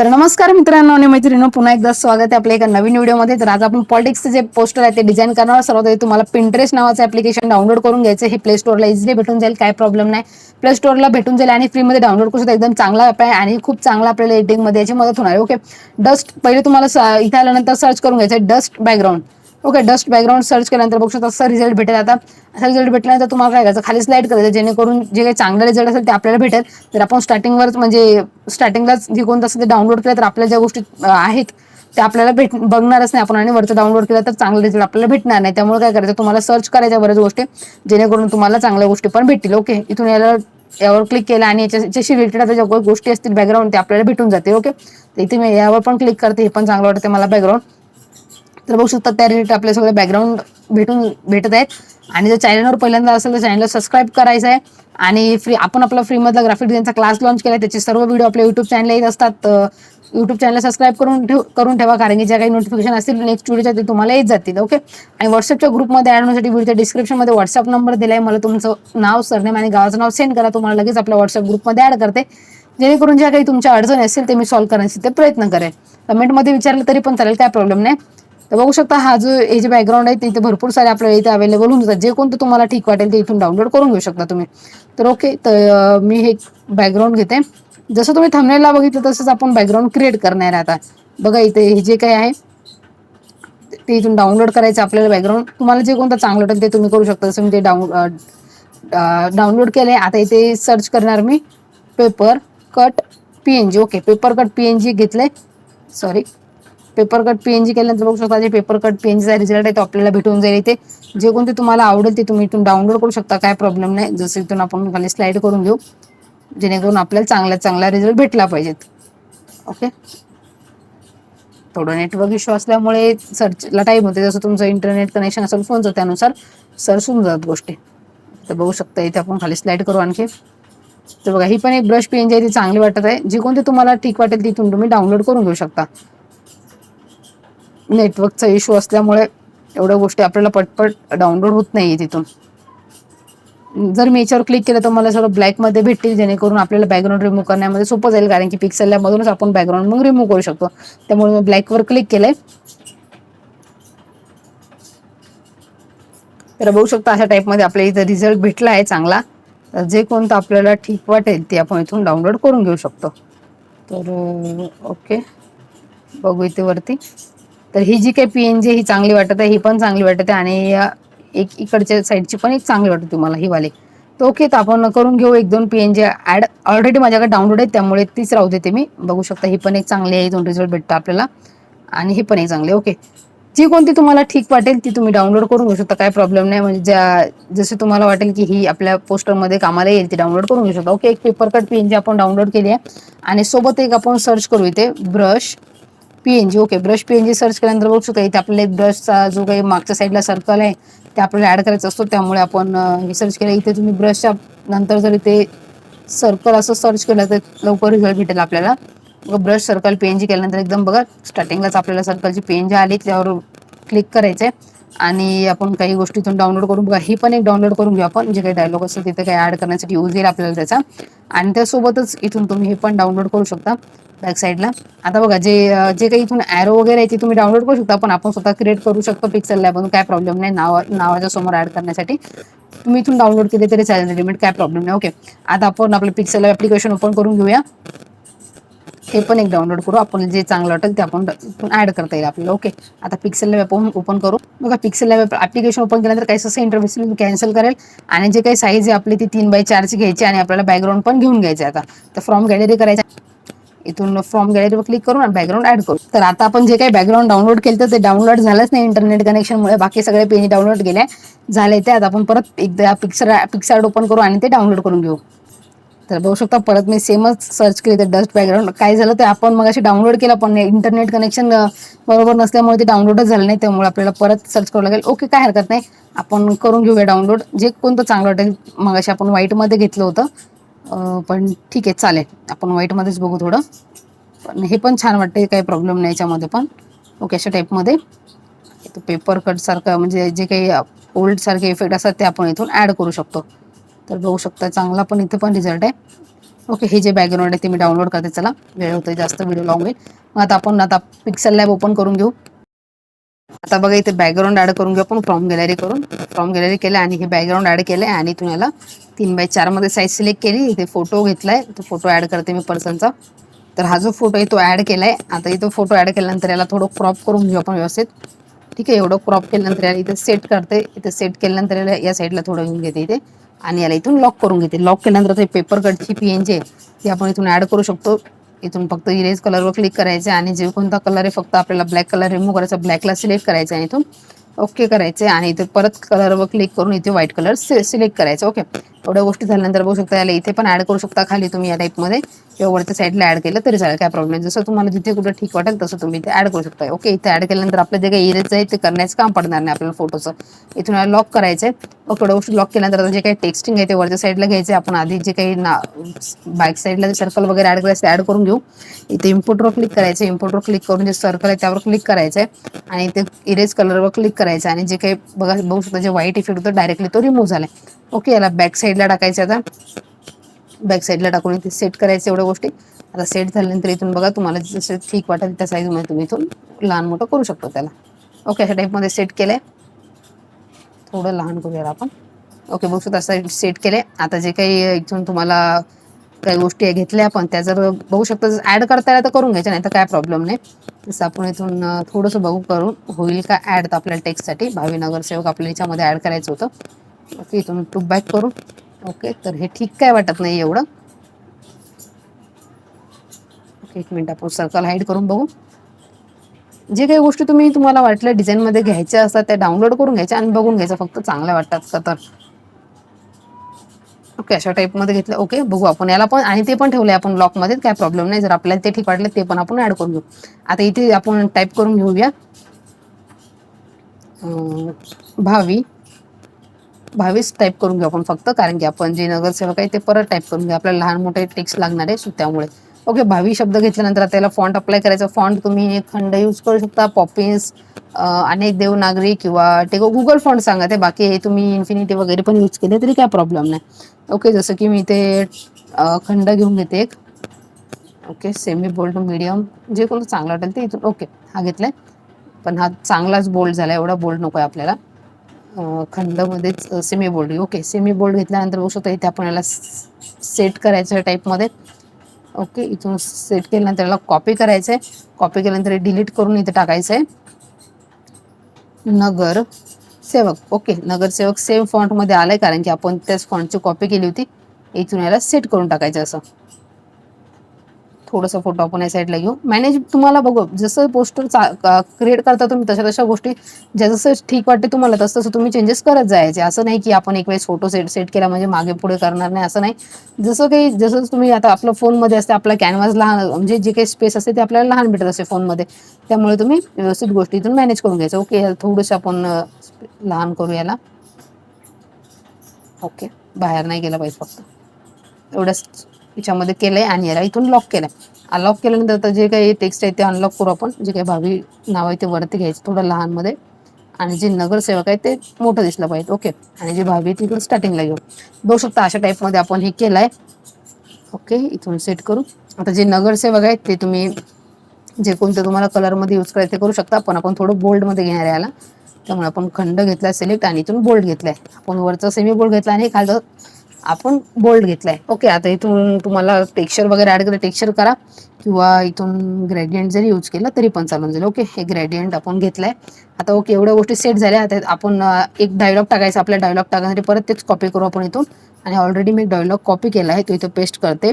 तर नमस्कार मित्रांनो आणि मैत्रिणींनो पुन्हा एकदा स्वागत आहे आपल्या एका नवीन व्हिडिओमध्ये. तर आज आपण पॉलिटिक्सचे जे पोस्टर आहे ते डिझाईन करणार सर्वात आधी तुम्हाला पिंटरेस्ट नावाचं ऍप्लिकेशन डाउनलोड करून घ्यायचं हे प्ले स्टोअरला इझिली भेटून जाईल काय प्रॉब्लेम नाही. प्ले स्टोअरला भेटून जाईल आणि फ्रीमध्ये डाउनलोड करू शकता. एकदम चांगला ॲप आहे आणि खूप चांगला आपल्याला एडिटिंगमध्ये याची मदत होणार आहे. ओके डस्ट पहिले तुम्हाला इथे आल्यानंतर सर्च करून घ्यायचं dust background okay dust background search केल्यानंतर बघू शकता असा रिझल्ट भेटेल आता. असा रिझल्ट भेटल्यानंतर तुम्हाला काय करायचं? खाली स्लाईड करायचं जेणेकरून जे काही चांगला रिझल्ट असेल ते आपल्याला भेटेल. तर आपण स्टार्टिंगवरच म्हणजे स्टार्टिंगलाच जे कोणतं असेल ते डाउनलोड केलं तर आपल्या ज्या गोष्टी आहेत ते आपल्याला भेट बघणारच नाही आपण आणि वरचं डाउनलोड केलं तर चांगलं रिझल्ट आपल्याला भेटणार नाही. त्यामुळे काय करायचं? तुम्हाला सर्च करायच्या बऱ्याच गोष्टी जेणेकरून तुम्हाला चांगल्या गोष्टी पण भेटतील. ओके इथून याला यावर क्लिक केलं आणि याच्या- याच्याशी रिलेटेड आता ज्या गोष्टी असतील बॅकग्राऊंड ते आपल्याला भेटून जाते ओके तर इथे मी यावर पण क्लिक करते हे पण चांगलं वाटतं मला बॅकग्राऊंड तर बघू शकता त्या रिलेटेड आपले सगळे बॅकग्राऊंड भेटून भेटत आहेत. आणि जर चॅनलवर पहिल्यांदा असेल तर चॅनलला सबस्क्राईब करायचं आहे. आणि फ्री आपण आपला फ्रीमधला ग्राफिक डिझाईनचा क्लास लॉन्च केला त्याचे सर्व व्हिडिओ आपल्या युट्यूब चॅनल येत असतात. युट्यूब चॅनलला सबस्क्राईब करून ठेव करून ठेवा कारण की ज्या काही नोटिफिकेशन असतील नेक्स्ट व्हिडिओच्या ते तुम्हाला येत जातील ओके आणि व्हॉट्सअपच्या ग्रुपमध्ये ॲड होण्यासाठी व्हिडिओच्या डिस्क्रिप्शनमध्ये व्हॉट्सअप नंबर दिलाय. मला तुमचं नाव सरनेम आणि गावाचं नाव सेंड करा. तुम्हाला लगेच आपल्या व्हॉट्सअप ग्रुपमध्ये ॲड करते. जेणेकरून ज्या काही तुमच्या अडचणी असतील ते मी सॉल्व्ह करण्याचे ते प्रयत्न करेन. कमेंटमध्ये विचारलं तरी पण चालेल काय प्रॉब्लेम नाही. तर बघू शकता हा जो हे जे बॅकग्राऊंड आहे ते भरपूर सारे आपल्याला इथे अवेलेबल होऊन जातात. जे कोणतं तुम्हाला ठीक वाटेल ते इथून डाउनलोड करून घेऊ शकता तुम्ही. तर ओके तर मी हे बॅकग्राऊंड घेते. जसं तुम्ही थंबनेलला बघितलं तसंच आपण बॅकग्राऊंड क्रिएट करणार आहे आता. बघा इथे हे जे काही आहे ते इथून डाउनलोड करायचं आपल्याला बॅकग्राऊंड तुम्हाला जे कोणतं चांगलं वाटेल ते तुम्ही करू शकता. जसं मी ते डाऊन डाउनलोड केलं आहे आता इथे सर्च करणार मी. Paper cut P N G okay paper cut P N G घेतलंय. सॉरी पेपर कट पीएनजी केल्यानंतर बघू शकता जे पेपर कट पी एन जीचा रिझल्ट आहे तो आपल्याला भेटून जाईल इथे. जे कोणते तुम्हाला आवडेल ते तुम्ही इथून डाउनलोड करू शकता काय प्रॉब्लेम नाही. जसं इथून आपण खाली स्लाईड करून घेऊ जेणेकरून आपल्याला चांगला चांगला रिझल्ट भेटला पाहिजेत ओके थोडं नेटवर्क इश्यू असल्यामुळे सर्चला टाईम होते. जसं तुमचं इंटरनेट कनेक्शन असेल फोनचं त्यानुसार सर्च होऊन जातात गोष्टी. तर बघू शकता इथे आपण खाली स्लाईड करू आणखी. तर बघा ही पण एक ब्रश पेन जी आहे ती चांगली वाटत आहे. जी कोणती तुम्हाला ठीक वाटेल तिथून तुम्ही डाउनलोड करून घेऊ शकता. नेटवर्कचा इश्यू असल्यामुळे एवढ्या गोष्टी आपल्याला पटपट डाउनलोड होत नाही तिथून. जर मी याच्यावर क्लिक केलं तर मला सगळं ब्लॅकमध्ये भेटतील जेणेकरून आपल्याला बॅकग्राऊंड रिमूव्ह करण्यामध्ये सोपं जाईल. कारण की पिक्सेल लॅबमधूनच आपण बॅकग्राऊंड मग रिमूव्ह करू शकतो. त्यामुळे मी ब्लॅकवर क्लिक केलंय. तर बघू शकता अशा टाईपमध्ये आपल्या इथं रिझल्ट भेटला आहे चांगला. तर जे कोणतं आपल्याला ठीक वाटेल ते आपण इथून डाउनलोड करून घेऊ शकतो. तर ओके बघू इथे वरती. तर ही जी काही पी एन जी ही चांगली वाटत आहे ही पण चांगली वाटत आहे आणि एक इकडच्या साईडची पण एक चांगली वाटते तुम्हाला ही वाली. तर ओके तर आपण करून घेऊ एक दोन P N G add already माझ्याकडे डाउनलोड आहे त्यामुळे तीच राहू देते मी. बघू शकता ही पण एक चांगली आहे दोन रिझल्ट भेटतं आपल्याला. आणि हे पण एक चांगली ओके जी कोणती तुम्हाला ठीक वाटेल ती तुम्ही डाउनलोड करून घेऊ शकता काय प्रॉब्लेम नाही. म्हणजे ज्या जसे तुम्हाला वाटेल की ही आपल्या पोस्टरमध्ये कामाला येईल ती डाउनलोड करून घेऊ शकता. ओके एक paper cut P N G आपण डाउनलोड केली आहे. आणि सोबत एक आपण सर्च करू इथे brush P N G okay brush P N G search केल्यानंतर बघू शकता इथे आपल्याला एक ब्रशचा जो काही मागच्या साईडला सर्कल आहे ते आपल्याला ॲड करायचा असतो. त्यामुळे आपण हे सर्च केलं. इथे तुम्ही ब्रशच्या नंतर जर इथे सर्कल असं सर्च केलं तर लवकर रिझल्ट भेटेल आपल्याला. Brush circle P N G केल्यानंतर एकदम बघा स्टार्टिंगलाच आपल्याला सर्कलची पी एन जी आली त्यावर क्लिक करायचं आहे आणि आपण काही गोष्टी इथून डाउनलोड करून बघा ही पण एक डाउनलोड करून घेऊ आपण. जे काही डायलॉग असेल तिथे काही ॲड करण्यासाठी यूज येईल आपल्याला त्याचा. आणि त्यासोबतच इथून तुम्ही हे पण डाउनलोड करू शकता. बॅक साईडला आता बघा जे जे काही इथून ॲरो वगैरे आहे ते तुम्ही डाउनलोड करू शकता पण आपण स्वतः क्रिएट करू शकतो पिक्सल लॅबमधून काय प्रॉब्लेम नाही. नावा नावाच्या समोर ॲड करण्यासाठी. तुम्ही इथून डाउनलोड केले तरी चालेल लिमिट काय प्रॉब्लेम नाही. ओके आता आपण आपलं पिक्सल ॲप्लिकेशन ओपन करून घेऊया. हे पण एक डाउनलोड करू. आपण जे चांगलं वाटेल ते आपण ऍड करता येईल आपल्याला. ओके आता पिक्सेल लॅब आपण ओपन करू. बघा पिक्सेल लॅब ॲप्लिकेशन ओपन केल्यानंतर काही असं इंटरव्ह्यूस कॅन्सल करेल. आणि जे काही साईज आहे आपली ती तीन बाय चारची घ्यायची आणि आपल्याला बॅकग्राऊंड पण घेऊन घ्यायचे आता. तर फ्रॉम गॅलरी करायचं इथून फ्रॉम गॅलरीवर क्लिक करून बॅकग्राऊंड ऍड करू. तर आता आपण जे काही बॅकग्राऊंड डाउनलोड केलं तर ते डाउनलोड झालंच नाही इंटरनेट कनेक्शनमुळे बाकी सगळे पेज डाउनलोड केले झाले ते. आता आपण परत एकदा पिक्चर पिक्सार्ट ओपन करू आणि ते डाउनलोड करून घेऊ. तर बघू शकता परत मी सेमच सर्च केली तर डस्ट बॅकग्राऊंड काय झालं ते आपण मग अशी डाउनलोड केलं पण इंटरनेट कनेक्शन बरोबर नसल्यामुळे ते डाउनलोडच झालं नाही. त्यामुळे आपल्याला परत सर्च करावं लागेल. ओके काय हरकत नाही. आपण करून घेऊया डाउनलोड जे कोणतं चांगलं वाटेल मग अशी आपण व्हाईटमध्ये घेतलं होतं. पण ठीक आहे चालेल. आपण व्हाईटमध्येच बघू थोडं. पण हे पण छान वाटते काही प्रॉब्लेम नाही याच्यामध्ये पण. ओके अशा टाईपमध्ये पेपर कटसारखं म्हणजे जे काही ओल्डसारखे इफेक्ट असतात ते आपण इथून ॲड करू शकतो. तर बघू शकता चांगला पण इथे पण रिझल्ट आहे. ओके हे जे बॅकग्राऊंड आहे ते मी डाउनलोड करते चला. वेळ होतोय जास्त व्हिडिओ लाँग होईल. मग आता आपण आता पिक्सल लॅब ओपन करून घेऊ. आता बघा इथे बॅकग्राऊंड ऍड करून घेऊ आपण. फ्रॉम गॅलरी करून. फ्रॉम गॅलरी केलं आणि हे बॅकग्राऊंड ऍड केलंय आणि तुम्हाला तीन बाय चारमध्ये साईज सिलेक्ट केली. इथे फोटो घेतलाय. तो फोटो ऍड करते मी पर्सनचा तर हा जो फोटो आहे तो ऍड केलाय. आता इथं फोटो ऍड केल्यानंतर याला थोडं क्रॉप करून घेऊ आपण व्यवस्थित. ठीक आहे एवढं क्रॉप केल्यानंतर याला इथे सेट करते. इथे सेट केल्यानंतर याला या साईडला थोडं घेऊन घेते इथे. आणि याला इथून लॉक करून घेते. लॉक केल्यानंतर ते पेपर कटची पी एन जी आहे ती आपण इथून ऍड करू शकतो. इथून फक्त इरेज कलरवर क्लिक करायचे आणि जे कोणता कलर आहे फक्त आपल्याला ब्लॅक कलर रिमूव्ह करायचा ब्लॅकला सिलेक्ट करायचं आहे इथून. ओके करायचे आणि इथे परत कलरवर क्लिक करून इथे व्हाईट कलर सिलेक्ट करायचं. ओके एवढ्या गोष्टी झाल्यानंतर बघू शकता याला इथे पण ऍड करू शकता खाली तुम्ही या टाईपमध्ये किंवा वरच्या साईडला ऍड केलं तरी चालेल काय प्रॉब्लेम नाही. जसं तुम्हाला जिथे कुठं ठीक वाटेल तसं तुम्ही इथे ऍड करू शकता. ओके इथे ऍड केल्यानंतर आपलं जे काही इरेज आहे ते करण्याचं काम पडणार नाही आपल्याला फोटोचं इथून लॉक करायचं आहे. ओके गोष्टी लॉक केल्यानंतर जे काही टेक्स्टिंग आहे ते वरच्या साईडला घ्यायचे आपण आधी जे काही ना बॅक साईडला जे सर्कल वगैरे ऍड करायचं ऍड करून घेऊ. इथे इम्पोर्टवर क्लिक करायचं इम्पोर्टवर क्लिक करून जे सर्कल आहे त्यावर क्लिक करायचं आहे. आणि ते इरेज कलरवर क्लिक करायचं आणि जे काही बघा बघू शकता जे व्हाईट इफेक्ट होतं डायरेक्टली तो रिमूव्ह झालाय. ओके याला बॅक साईडला टाकायचं आता. बॅक साईडला टाकून इथे सेट करायचं एवढ्या गोष्टी. आता सेट झाल्यानंतर इथून बघा तुम्हाला जसं ठीक वाटेल त्या साईजमध्ये तुम्ही इथून लहान मोठं करू शकतो त्याला. ओके अशा टाईपमध्ये सेट केलंय. थोडं लहान करूया आपण. ओके बघू सुद्धा असं सेट केले आता जे काही इथून तुम्हाला काही गोष्टी घेतल्या आपण त्या जर बघू शकता ॲड करता आल्या तर करून घ्यायच्या नाही तर काय प्रॉब्लेम नाही. तसं आपण इथून थोडंसं बघू करून होईल का ॲड तर आपल्याला टेक्स्टसाठी भावी नगरसेवक आपल्या याच्यामध्ये ॲड करायचं होतं. ओके इथून टू बॅक करू. ओके तर हे ठीक काय वाटत नाही एवढं. ओके एक मिनिट आपण सर्कल हाईड करून बघू. जे काही गोष्टी तुम्ही तुम्हाला वाटल्या डिझाईनमध्ये घ्यायच्या असतात त्या डाउनलोड करून घ्यायच्या आणि बघून घ्यायचं फक्त चांगल्या वाटतात का तर. ओके अशा टाईपमध्ये घेतलं. ओके बघू आपण याला पण आणि ते पण ठेवलं आपण ब्लॉकमध्ये काय प्रॉब्लेम नाही. जर आपल्याला ते ठीक वाटलं ते पण आपण ऍड करून घेऊ. आता इथे आपण टाईप करून घेऊया. भावी. भावीच टाईप करून घेऊ आपण फक्त कारण की आपण जे नगरसेवक आहे ते परत टाईप करून घेऊ. आपल्याला लहान मोठे टेक्स्ट लागणार आहे सो त्यामुळे ओके भावी शब्द घेतल्यानंतर आता त्याला फॉन्ट अप्लाय करायचा. फॉन्ट तुम्ही खंड यूज करू शकता. पॉपिन्स अनेक देवनागरी किंवा ते गुगल फॉन्ट सांगा ते. बाकी हे तुम्ही इन्फिनिटी वगैरे पण यूज केले तरी काय प्रॉब्लेम नाही. ओके जसं की मी ते खंड घेऊन घेते एक. ओके सेमी बोल्ड मीडियम जे कोणतं चांगलं वाटेल ते इथून ओके हा घेतलाय. पण हा चांगलाच बोल्ड झाला. एवढा बोल्ड नको आहे आपल्याला. खंडमध्येच semi bold okay semi bold घेतल्यानंतर बघू शकता इथे आपण याला सेट करायचं आहे टाईपमध्ये ओके इथून सेट केल्यानंतर याला कॉपी करायचं आहे कॉपी केल्यानंतर डिलीट करून इथे टाकायचं आहे नगर सेवक. ओके नगरसेवक सेम फॉन्टमध्ये आलं आहे कारण की आपण त्याच फॉन्टची कॉपी केली होती. इथून याला सेट करून टाकायचं असं. थोडंसं फोटो आपण या साईडला घेऊ. मॅनेज तुम्हाला बघू जसं पोस्टर क्रिएट करता तुम्ही तशा तशा गोष्टी ज्या जसं ठीक वाटते तुम्हाला तसं तसं तुम्ही चेंजेस करत जायचे. असं नाही की आपण एक वेळेस फोटो सेट सेट केला म्हणजे मागे पुढे करणार नाही असं नाही. जसं काही जसं तुम्ही आता आपलं फोनमध्ये असते आपला कॅनव्हास लहान म्हणजे जे काही स्पेस असते ते आपल्याला लहान भेटत असते फोनमध्ये त्यामुळे तुम्ही व्यवस्थित गोष्टी इथून मॅनेज करून घ्यायचं. ओके थोडंसं आपण लहान करू याला. ओके बाहेर नाही गेलं पाहिजे फक्त. एवढंच. याच्यामध्ये केलंय आणि याला इथून लॉक केलंय. अनलॉक केल्यानंतर जे काही टेक्स्ट आहे ते अनलॉक करू आपण. जे काही भावी नाव आहे ते वरती घ्यायचं थोडं लहानमध्ये. आणि जे नगरसेवक आहे ते मोठं दिसलं पाहिजे. ओके आणि जे भावी आहे तिकडून स्टार्टिंगला घेऊ बघू शकता अशा टाईपमध्ये आपण हे केलंय. ओके इथून सेट करू. आता जे नगरसेवक आहेत ते तुम्ही जे कोणते तुम्हाला कलरमध्ये यूज करायचं ते करू शकता. पण आपण थोडं बोल्डमध्ये घेणार आहे याला. त्यामुळे आपण खंड घेतला सिलेक्ट आणि इथून बोल्ड घेतलाय. आपण वरचं सेमी बोल्ड घेतला आणि खालचं आपण बोल्ड घेतलाय. ओके आता इथून तुम्हाला टेक्स्चर वगैरे ऍड करा टेक्स्चर करा. किंवा इथून ग्रेडियंट जरी यूज केला तरी पण चालून जाईल. ओके हे ग्रेडियंट आपण घेतलाय. आता ओके एवढ्या गोष्टी सेट झाल्या. आता आपण एक डायलॉग टाकायचा आपल्या डायलॉग टाकण्यासाठी परत तेच कॉपी करू आपण इथून. आणि ऑलरेडी मी डायलॉग कॉपी केला आहे. तो इथं पेस्ट करते.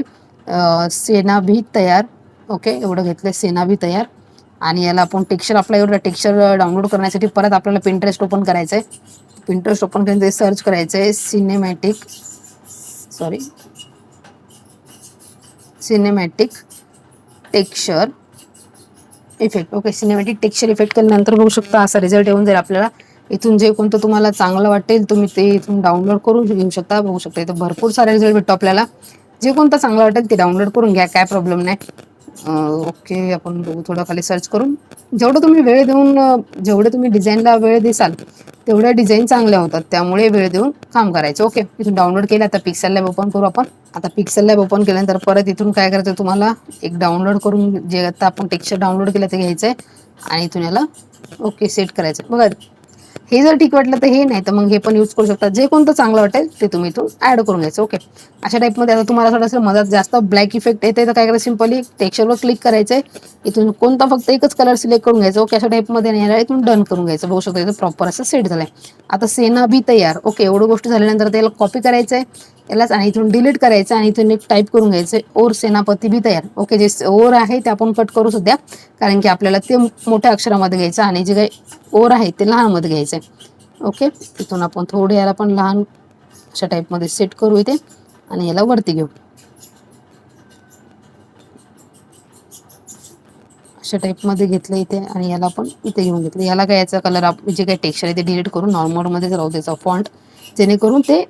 सेना भी तयार. ओके एवढं घेतलंय सेना भी तयार. आणि याला आपण टेक्स्चर आपला एवढं टेक्स्चर डाउनलोड करण्यासाठी परत आपल्याला पिंटरेस्ट ओपन करायचं आहे पिंटरेस्ट ओपन करून सर्च करायचं आहे cinematic sorry cinematic texture effect okay cinematic texture effect केल्यानंतर बघू शकता असा रिझल्ट येऊन जाईल आपल्याला. इथून जे कोणतं तुम्हाला चांगलं वाटेल तुम्ही ते इथून डाउनलोड करून घेऊ शकता. बघू शकता इथं भरपूर सारे रिझल्ट भेटतो आपल्याला. जे कोणतं चांगलं वाटेल ते डाउनलोड करून घ्या काय प्रॉब्लेम नाही. ओके आपण बघू थोडं खाली सर्च करून. जेवढं तुम्ही वेळ देऊन जेवढं जेवढे तुम्ही डिझाईनला वेळ देसाल तेवढ्या डिझाईन चांगल्या होतात. त्यामुळे वेळ देऊन काम करायचं ओके इथून डाउनलोड केलं आता पिक्सल लॅब ओपन करू आपण. आता पिक्सल लॅब ओपन केल्यानंतर परत इथून काय करायचं तुम्हाला? एक डाउनलोड करून जे आता आपण टेक्स्चर डाउनलोड केलं ते घ्यायचं आहे आणि इथून याला ओके सेट करायचं बघा हे जर ठीक वाटलं तर हे नाही तर मग हे पण यूज करू शकता. जे कोणतं चांगलं वाटेल ते तुम्ही इथून ऍड करून घ्यायचं ओके अशा टाईपमध्ये आता तुम्हाला थोडंसं मधात जास्त ब्लॅक इफेक्ट येते तर काय करायचं सिम्पली टेक्स्चरवर क्लिक करायचं आहे इथून कोणता फक्त एकच कलर सिलेक्ट करून घ्यायचं ओके अशा टाईपमध्ये नाही याला इथून डन करून घ्यायचं. बघू शकता इथं प्रॉपर असं सेट झालं आहे आता सेना बी तयार ओके एवढं गोष्टी झाल्यानंतर त्याला कॉपी करायचं आहे यालाच आणि इथून डिलीट करायचं आणि इथून एक टाईप करून घ्यायचं. ओर सेनापती बी तयार. ओके जे ओर आहे ते आपण कट करू सध्या. कारण की आपल्याला ते मोठ्या अक्षरामध्ये घ्यायचं आणि जे काही ओर आहे ते लहानमध्ये घ्यायचं आहे ओके इथून आपण थोडे याला पण लहान अशा टाईपमध्ये सेट करू इथे आणि याला वरती घेऊ. अशा टाईपमध्ये घेतलं इथे आणि याला पण इथे घेऊन घेतलं. याला काय याचा कलर आप जे काही टेक्स्चर आहे ते डिलीट करून नॉर्मलमध्येच राहू द्यायचा फॉन्ट जेणेकरून ते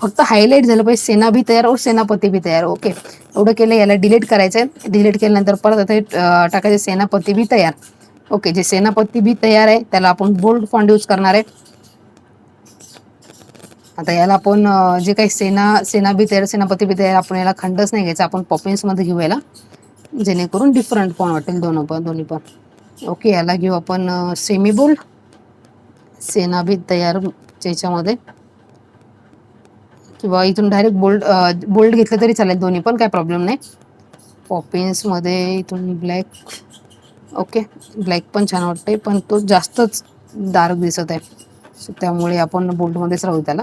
फक्त हायलाईट झालं पाहिजे. सेना भी तयार और सेनापती बी तयार. ओके एवढं केलं याला डिलीट करायचं आहे डिलीट केल्यानंतर परत आता हे, टाकायचे सेनापती बी तयार. ओके जे सेनापती बी तयार आहे त्याला आपण बोल्ड फॉन्ट यूज करणार आहे. आता याला आपण जे काही सेना सेना बी तयार सेनापती बी तयार आपण याला खंडच नाही घ्यायचा. आपण पॉपिन्समध्ये घेऊ याला. जेणेकरून डिफरंट पण वाटेल दोन पण दोन्ही पण. ओके याला घेऊ आपण सेमी बोल्ड सेना बी तयार ज्याच्यामध्ये किंवा इथून डायरेक्ट बोल्ड बोल्ड घेतलं तरी चालेल दोन्ही पण काय प्रॉब्लेम नाही. पॉपिन्समध्ये इथून ब्लॅक ओके ब्लॅक पण छान वाटते पण तो जास्तच डार्क दिसत आहे. सो त्यामुळे आपण बोल्डमध्येच राहू त्याला.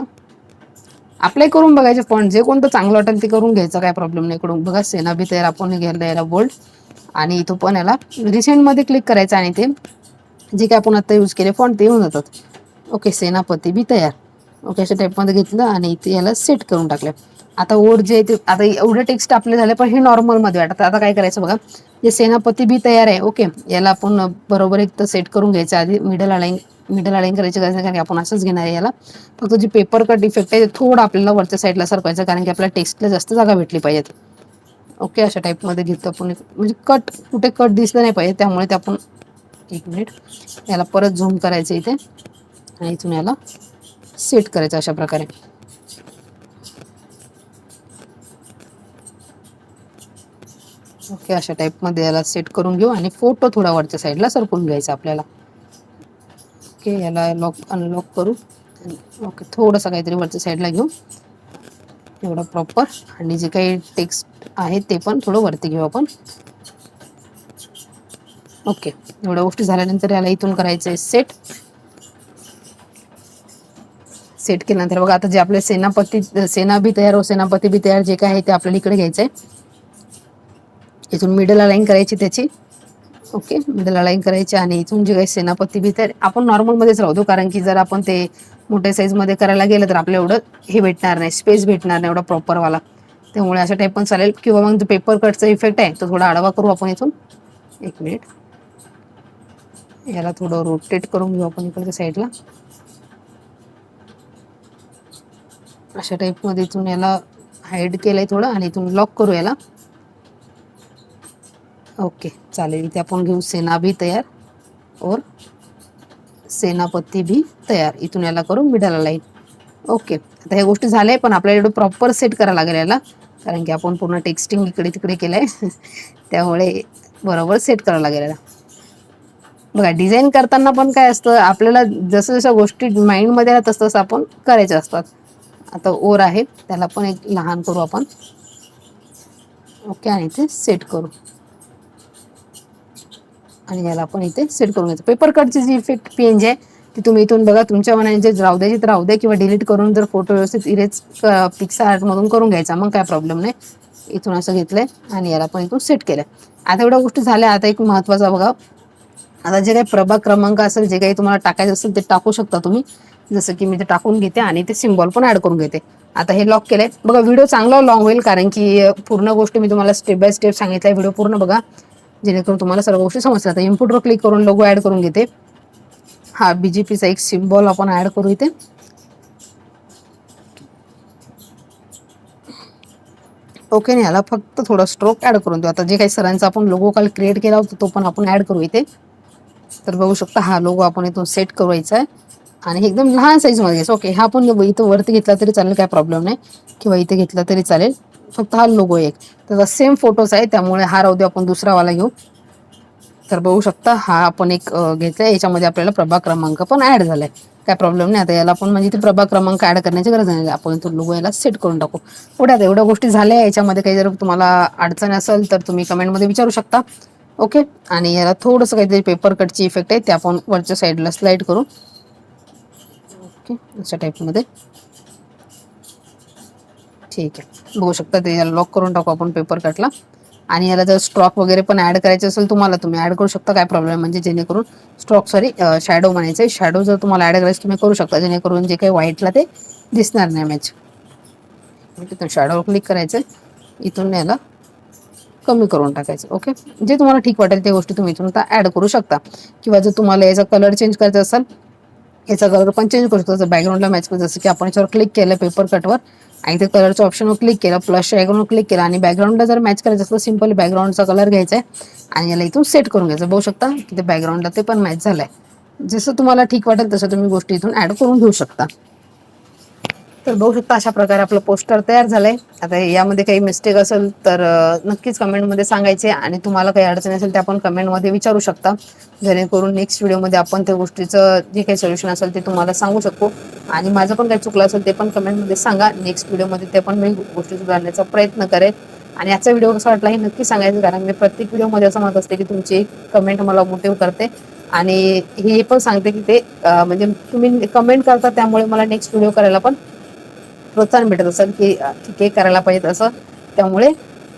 अप्लाय करून बघायचे पण जे कोणतं चांगलं वाटेल ते करून घ्यायचं काय प्रॉब्लेम नाही. इकडून बघा सेना बी तयार आपण घ्यायला याला बोल्ड आणि इथं पण याला रिसेंटमध्ये क्लिक करायचं आणि ते जे काय आपण आता यूज केले फॉन्ट ते येऊन जातात. ओके सेनापती बी तयार. ओके अशा टाईपमध्ये घेतलं आणि इथे याला सेट करून टाकलं. आता ओढ जे आहे ते आता एवढे टेक्स्ट आपले झाले पण हे नॉर्मलमध्ये वाटतं. आता काय करायचं बघा जे सेनापती बी तयार आहे ओके. याला आपण बरोबर एक तर सेट करून घ्यायचं आधी मिडल अलाईन मिडल अलाईन करायची गरज नाही कारण की आपण असंच घेणार आहे याला. फक्त जे पेपर कट इफेक्ट आहे ते थोडं आपल्याला वरच्या साईडला सरपायचं कारण की आपल्याला टेक्स्टला जास्त जागा भेटली पाहिजेत. ओके अशा टाईपमध्ये घेतो आपण म्हणजे कट कुठे कट दिसलं नाही पाहिजे त्यामुळे ते आपण एक मिनिट याला परत झूम करायचं इथे. आणि इथून याला सेट करायचं अशा प्रकारे. ओके अशा टाईपमध्ये याला सेट करून घेऊ आणि फोटो थोडा वरच्या साईडला सरकून घ्यायचा आपल्याला. ओके याला लॉक अनलॉक करू. ओके थोडंसं काहीतरी वरच्या साईडला घेऊ. एवढं प्रॉपर आणि जे काही टेक्स्ट आहे ते पण थोडं वरती घेऊ आपण. ओके एवढ्या गोष्टी झाल्यानंतर याला इथून करायचं आहे सेट सेट केल्यानंतर. बघा आता जे आपले सेनापती सेना बी तयार हो सेनापती बी तयार जे काय आहे ते आपल्याला इकडे घ्यायचं आहे इथून मिडल अलाईन करायची त्याची. ओके मिडल अलाईन करायची आणि इथून जे काही सेनापती बी तयार आपण नॉर्मलमध्येच राहतो कारण की जर आपण ते मोठ्या साईजमध्ये करायला गेलं तर आपल्याला एवढं हे भेटणार नाही स्पेस भेटणार नाही एवढा प्रॉपरवाला त्यामुळे अशा टाईप पण चालेल. किंवा मग जो पेपर कटचा इफेक्ट आहे तो थोडा आडवा करू आपण इथून. एक मिनिट याला थोडं रोटेट करून घेऊ आपण इकडच्या साईडला अशा टाईपमध्ये इथून याला हाईड केलंय थोडं आणि इथून लॉक करू याला. ओके चालेल. इथे आपण घेऊ सेना भी तयार. और सेनापती भी तयार. इथून याला करू मिडल लाईन ओके आता ह्या गोष्टी झाल्या पण आपल्याला एवढं प्रॉपर सेट करावं लागेल याला. कारण की आपण पूर्ण टेक्स्टिंग इकडे तिकडे केलंय. त्यामुळे बरोबर सेट करावं लागेल याला. बघा डिझाईन करताना पण काय असतं आपल्याला जसं जशा गोष्टी माइंडमध्ये राहत असतं तसं आपण करायच्या असतात. आता ओर आहे त्याला पण एक लहान करू आपण. ओके आणि इथे सेट करू. आणि याला आपण इथे सेट करून घ्यायचं. पेपर कटची जी इफेक्ट पेंज आहे ती तुम्ही इथून बघा तुमच्या मनाने जे राहू द्यायची तर राहू द्या किंवा डिलीट करून जर फोटो व्यवस्थित इरेज पिक्सा आर्टमधून करून घ्यायचा मग काय प्रॉब्लेम नाही. इथून असं घेतलंय आणि याला पण इथून सेट केलंय. आता एवढ्या गोष्टी झाल्या आता एक महत्त्वाचा बघा. आता जे काही प्रभाग क्रमांक असेल जे काही तुम्हाला टाकायचं असेल ते टाकू शकता तुम्ही. जसं की मी ते टाकून घेते आणि ते सिम्बॉल पण ऍड करून घेते. आता हे लॉक केलंय. बघा व्हिडिओ चांगला लॉंग होईल कारण की पूर्ण गोष्टी मी तुम्हाला स्टेप बाय स्टेप सांगितलंय. व्हिडिओ पूर्ण बघा. जेणेकरून तुम्हाला सर्व गोष्टी समजतात. आता इनपुटवर क्लिक करून लोगो ऍड करून घेते. हा बीजेपीचा एक सिम्बॉल आपण ऍड करू इथे. ओके नाही याला फक्त थोडा स्ट्रोक ऍड करून देऊ. आता जे काही सरांचा आपण लोगो काल क्रिएट केला होता तो पण आपण ऍड करू इथे. तर बघू शकता हा लोगो आपण इथून सेट करायचा आहे. आणि एकदम लहान साईजमध्ये घ्यायचं. ओके हा पण इथं वरती घेतला तरी चालेल काय प्रॉब्लेम नाही. किंवा इथे घेतला तरी चालेल. फक्त हा लोगो एक. त्याचा सेम फोटोज आहे त्यामुळे हा राहू दे आपण दुसरा वाला घेऊ. तर बघू शकता हा आपण एक घेतला याच्यामध्ये आपल्याला प्रभाग क्रमांक पण ॲड झाला आहे काय प्रॉब्लेम नाही. आता याला आपण म्हणजे ते प्रभाग क्रमांक ॲड करण्याची गरज नाही. आपण तो लोगो याला सेट करून टाकू. पुढे आता एवढ्या गोष्टी झाल्या याच्यामध्ये काही जर तुम्हाला अडचण असेल तर तुम्ही कमेंटमध्ये विचारू शकता. ओके आणि याला थोडंसं काहीतरी पेपर कटची इफेक्ट आहे ते आपण वरच्या साईडला स्लाईड करू. ओके अशा टाईपमध्ये ठीक आहे. बघू शकता ते याला लॉक करून टाकू आपण पेपर कटला आणि याला जर स्ट्रॉक वगैरे पण ऍड करायचे असेल तुम्हाला तुम्ही ऍड करू शकता. काय प्रॉब्लेम म्हणजे जेणेकरून स्ट्रॉक सॉरी शॅडो म्हणायचे शॅडो जर तुम्हाला ॲड करायचं तुम्ही करू शकता. जेणेकरून जे काही व्हाईटला ते दिसणार नाही मॅच तिथून शॅडोवर क्लिक करायचं इथून याला कमी करून टाकायचं ओके जे तुम्हाला ठीक वाटेल त्या गोष्टी तुम्ही इथून आता ऍड करू शकता. किंवा जर तुम्हाला याचा कलर चेंज करायचा असेल याचा कलर पण चेंज करू शकतो जसं बॅकग्राऊंडला मॅच करतो जसं की आपण याच्यावर क्लिक केलं पेपर कटवर आणि ते कलरचं ऑप्शनवर क्लिक केलं प्लस आयकॉनवर क्लिक केलं आणि बॅकग्राऊंडला जर मॅच करायचं असलं सिम्पली बॅकग्राऊंडचा कलर घ्यायचा आहे आणि याला इथून सेट करून घ्यायचं. बघू शकता की ते बॅकग्राऊंडला ते पण मॅच झालं आहे जसं तुम्हाला ठीक वाटेल तसं तुम्ही गोष्टी इथून ॲड करून घेऊ शकता. तर बघू शकता अशा प्रकारे आपलं पोस्टर तयार झालंय. आता यामध्ये काही मिस्टेक असेल तर नक्कीच कमेंटमध्ये सांगायचे आणि तुम्हाला काही अडचणी असेल ते आपण कमेंटमध्ये विचारू शकता. जेणेकरून नेक्स्ट व्हिडिओमध्ये आपण त्या गोष्टीचं जे काही सोल्युशन असेल ते तुम्हाला सांगू शकतो आणि माझं पण काही चुकलं असेल ते पण कमेंटमध्ये सांगा. नेक्स्ट व्हिडिओमध्ये ते पण मी गोष्टी सुधारण्याचा प्रयत्न करेन. आणि याचा व्हिडिओ कसा वाटला हे नक्की सांगायचं कारण मी प्रत्येक व्हिडिओमध्ये असं म्हणत असते की तुमची कमेंट मला मोटिव्ह करते. आणि हे पण सांगते की ते म्हणजे तुम्ही कमेंट करता त्यामुळे मला नेक्स्ट व्हिडिओ करायला पण प्रोत्साहन भेटत असेल की ठीक आहे करायला पाहिजे असं. त्यामुळे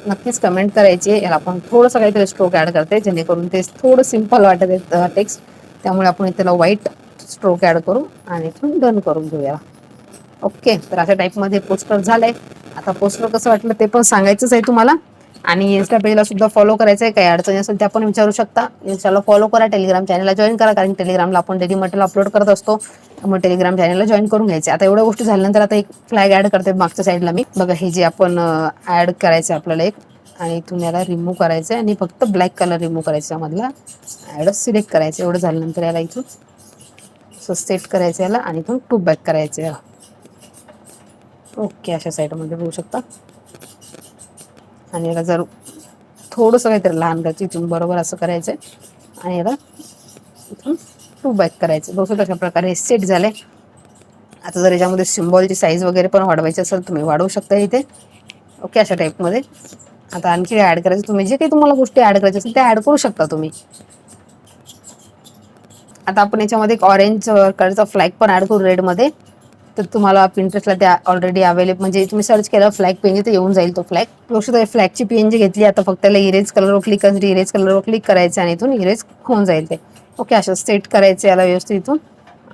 नक्कीच कमेंट करायची याला आपण थोडंसं काहीतरी स्ट्रोक ॲड करते जेणेकरून ते थोडं सिंपल वाटत आहे टेक्स्ट त्यामुळे आपण त्याला व्हाईट स्ट्रोक ॲड करू आणि इथून डन करून घेऊया ओके तर अशा टाईपमध्ये पोस्टर झालंय. आता पोस्टर कसं वाटलं ते पण सांगायचंच आहे तुम्हाला. आणि इन्स्टा पेजला सुद्धा फॉलो करायचं आहे काही अडचणी असेल त्या आपण विचारू शकता. इन्स्टाला फॉलो करा टेलिग्राम चॅनलला जॉईन करा कारण टेलिग्रामला आपण डेली मटेरियल अपलोड करत असतो. मग टेलिग्राम चॅनलला जॉईन करून घ्यायचे. आता एवढ्या गोष्टी झाल्यानंतर आता एक फ्लॅग ॲड करते मागच्या साईडला मी. बघा हे जे आपण ॲड करायचं आपल्याला एक. आणि इथून याला रिमूव्ह करायचं आणि फक्त ब्लॅक कलर रिमूव्ह करायचा मधला ॲड सिलेक्ट करायचं एवढं झाल्यानंतर याला इथून असं सेट करायचं याला. आणि इथून टू बॅक करायचं ओके अशा साईडमध्ये बघू शकता. आणि याला जर थोडंसं काहीतरी लहान करायचं इथून बरोबर असं करायचं आणि याला इथून टू बॅक करायचं बघू अशा प्रकारे सेट झाले आता जर याच्यामध्ये सिम्बॉलची साईज वगैरे पण वाढवायची असेल तुम्ही वाढवू शकता इथे. ओके अशा टाईपमध्ये आता आणखी ॲड करायचं? तुम्ही जे काही तुम्हाला गोष्टी ॲड करायच्या असेल त्या ॲड करू शकता तुम्ही. आता आपण याच्यामध्ये एक ऑरेंज कलरचा फ्लॅग पण ॲड करू रेडमध्ये तर तुम्हाला पिंटरेस्टला त्या ऑलरेडी अवेलेबल म्हणजे तुम्ही सर्च केलं फ्लॅग पेन तर येऊन जाईल तो फ्लॅग लक्षात फ्लॅगची पेन जी घेतली आता फक्त त्याला इरेज कलरवर क्लिक करायची इरेज कलरवर क्लिक करायचं आणि इथून इरेज होऊन जाईल ते. ओके असं सेट करायचं याला व्यवस्थित इथून.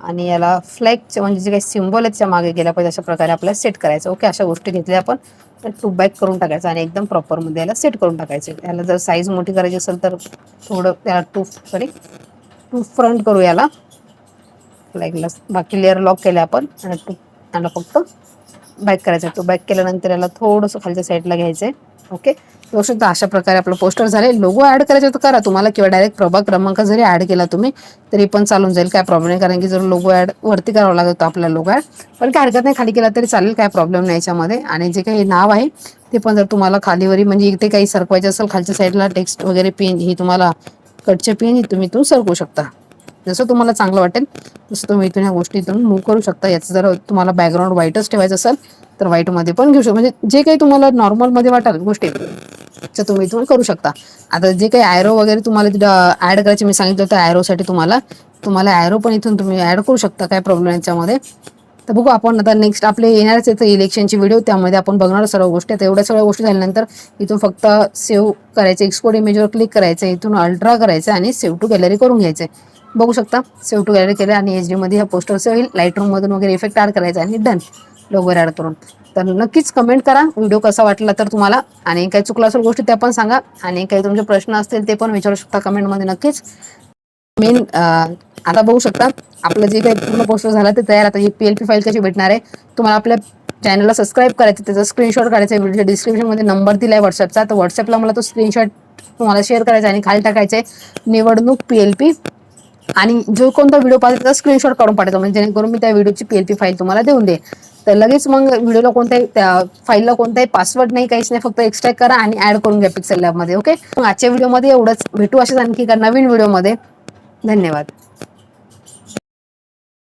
आणि याला फ्लॅगचे म्हणजे जे काही सिम्बॉल आहेत त्या मागे गेल्या पाहिजे अशा प्रकारे आपल्याला सेट करायचं. ओके अशा गोष्टी घेतल्या आपण तर टू बॅक करून टाकायचं आणि एकदम प्रॉपरमध्ये याला सेट करून टाकायचं. याला जर साईज मोठी करायची असेल तर थोडं त्याला टू सॉरी टू फ्रंट करू याला. फ्लॅगला बाकी लेअर लॉक केले आपण आणि टू फक्त बॅक करायचा तो बॅक केल्यानंतर याला थोडंसं खालच्या साईडला घ्यायचं आहे ओके बघू शकता अशा प्रकारे आपलं पोस्टर झाले लोगो ॲड करायचं तर करा. तुम्हाला किंवा डायरेक्ट प्रभाग क्रमांक जरी ॲड केला तुम्ही तरी पण चालून जाईल. काय प्रॉब्लेम नाही. कारण की जर लोगो ॲड वरती करावा लागतो आपल्याला लोगो ॲड पण काय हरकत नाही. खाली केला तरी चालेल. काय प्रॉब्लेम नाही याच्यामध्ये. आणि जे काही नाव आहे ते पण जर तुम्हाला खालीवरी म्हणजे इथे काही सरकवायचे असेल खालच्या साईडला टेक्स्ट वगैरे पेन ही तुम्हाला कटचे पेन ही तुम्ही तो सरकवू शकता. जसं तुम्हाला चांगलं वाटेल तसं तुम्ही इथून ह्या गोष्टी इथून मूव्ह करू शकता. याचं जर तुम्हाला बॅकग्राऊंड व्हाईटच ठेवायचं असेल तर व्हाईटमध्ये पण घेऊ शकता म्हणजे जे काही तुम्हाला नॉर्मलमध्ये वाटेल गोष्टी तर तुम्ही इथून करू शकता. आता जे काही आयरो वगैरे तुम्हाला ऍड करायचे मी सांगितलं होतं आयरोसाठी तुम्हाला. तुम्हाला आयरो पण इथून तुम्ही ऍड करू शकता काय प्रॉब्लेम याच्यामध्ये. तर बघू आपण आता नेक्स्ट आपले येणारच येतं इलेक्शनची व्हिडिओ त्यामध्ये आपण बघणार सर्व गोष्टी. आता एवढ्या सगळ्या गोष्टी झाल्यानंतर इथून फक्त सेव्ह करायचं एक्सपोर्ट इमेजवर क्लिक करायचं इथून अल्ट्रा करायचं आणि सेव्ह टू गॅलरी करून घ्यायचं. बघू शकता. सेव्ह टू गॅलरी केलं आणि एच डीमध्ये ह्या पोस्टरचं होईल लाइट रूममधून वगैरे इफेक्ट ॲड करायचा आणि डन लोगो ॲड करून. तर नक्कीच कमेंट करा. व्हिडिओ कसा वाटला तर तुम्हाला. आणि काही चुकलं असेल गोष्टी त्या पण सांगा. आणि काही तुमचे प्रश्न असतील ते पण विचारू शकता कमेंटमध्ये नक्कीच. मेन आता बघू शकता. आपलं जे काही पूर्ण पोस्टर झालं ते तयार. आता ही पी एल पी फाईल कशी भेटणार आहे? तुम्हाला आपल्या चॅनलला सबस्क्राईब करायचं त्याचा स्क्रीनशॉट काढायचा आहे. व्हिडिओच्या डिस्क्रिप्शनमध्ये नंबर दिला आहे व्हॉट्सअपचा तर व्हॉट्सअपला मला तो स्क्रीनशॉट तुम्हाला शेअर करायचा आणि खाली टाकायचं आहे. निवडणूक पी एल पी आणि जो कोणता व्हिडिओ पाहिजे त्याचा स्क्रीनशॉट काढून पाठवतो. म्हणजे जेणेकरून मी त्या व्हिडिओची पीएलपी फाईल तुम्हाला देऊन दे तर लगेच मग व्हिडिओला कोणत्याही त्या फाईलला कोणताही पासवर्ड नाही काहीच नाही फक्त एक्स्ट्रॅक्ट करा आणि ऍड करून घ्या पिक्सेल लॅबमध्ये ओके मग आजच्या व्हिडिओमध्ये एवढंच. भेटू असेच आणखी एका नवीन व्हिडिओमध्ये धन्यवाद.